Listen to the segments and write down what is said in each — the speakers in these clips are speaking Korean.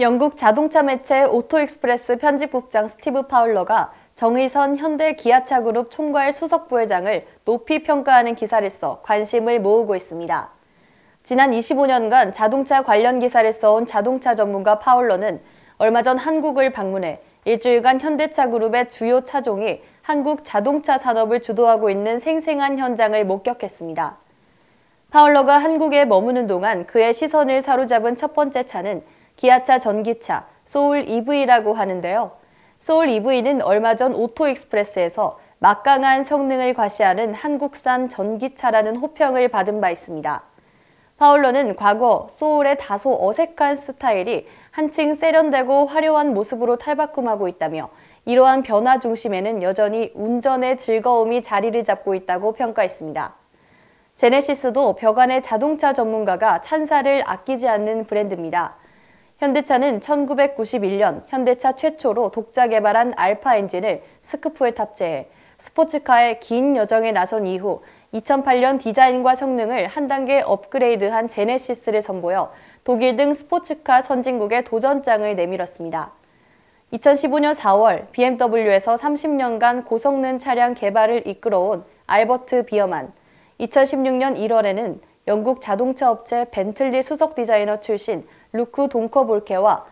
영국 자동차 매체 오토익스프레스 편집국장 스티브 파울러가 정의선 현대 기아차 그룹 총괄 수석 부회장을 높이 평가하는 기사를 써 관심을 모으고 있습니다. 지난 25년간 자동차 관련 기사를 써온 자동차 전문가 파울러는 얼마 전 한국을 방문해 일주일간 현대차 그룹의 주요 차종이 한국 자동차 산업을 주도하고 있는 생생한 현장을 목격했습니다. 파울러가 한국에 머무는 동안 그의 시선을 사로잡은 첫 번째 차는 기아차 전기차 소울 EV라고 하는데요. 소울 EV는 얼마 전 오토익스프레스에서 막강한 성능을 과시하는 한국산 전기차라는 호평을 받은 바 있습니다. 파울러는 과거 소울의 다소 어색한 스타일이 한층 세련되고 화려한 모습으로 탈바꿈하고 있다며 이러한 변화 중심에는 여전히 운전의 즐거움이 자리를 잡고 있다고 평가했습니다. 제네시스도 벽안의 자동차 전문가가 찬사를 아끼지 않는 브랜드입니다. 현대차는 1991년 현대차 최초로 독자 개발한 알파 엔진을 스크프에 탑재해 스포츠카의 긴 여정에 나선 이후 2008년 디자인과 성능을 한 단계 업그레이드한 제네시스를 선보여 독일 등 스포츠카 선진국에 도전장을 내밀었습니다. 2015년 4월 BMW에서 30년간 고성능 차량 개발을 이끌어온 알버트 비어만, 2016년 1월에는 영국 자동차 업체 벤틀리 수석 디자이너 출신 루크 동커볼케와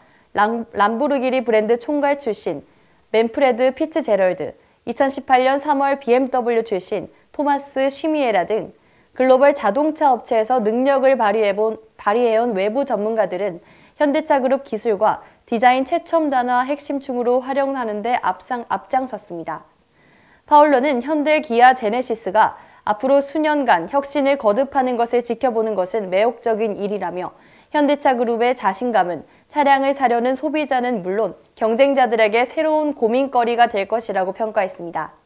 람보르기니 브랜드 총괄 출신 맨프레드 피츠 제럴드, 2018년 3월 BMW 출신 토마스 쉬미에라 등 글로벌 자동차 업체에서 능력을 발휘해본, 발휘해온 외부 전문가들은 현대차 그룹 기술과 디자인 최첨단화 핵심충으로 활용하는 데 앞상, 앞장섰습니다. 파울러는 현대 기아 제네시스가 앞으로 수년간 혁신을 거듭하는 것을 지켜보는 것은 매혹적인 일이라며 현대차 그룹의 자신감은 차량을 사려는 소비자는 물론 경쟁자들에게 새로운 고민거리가 될 것이라고 평가했습니다.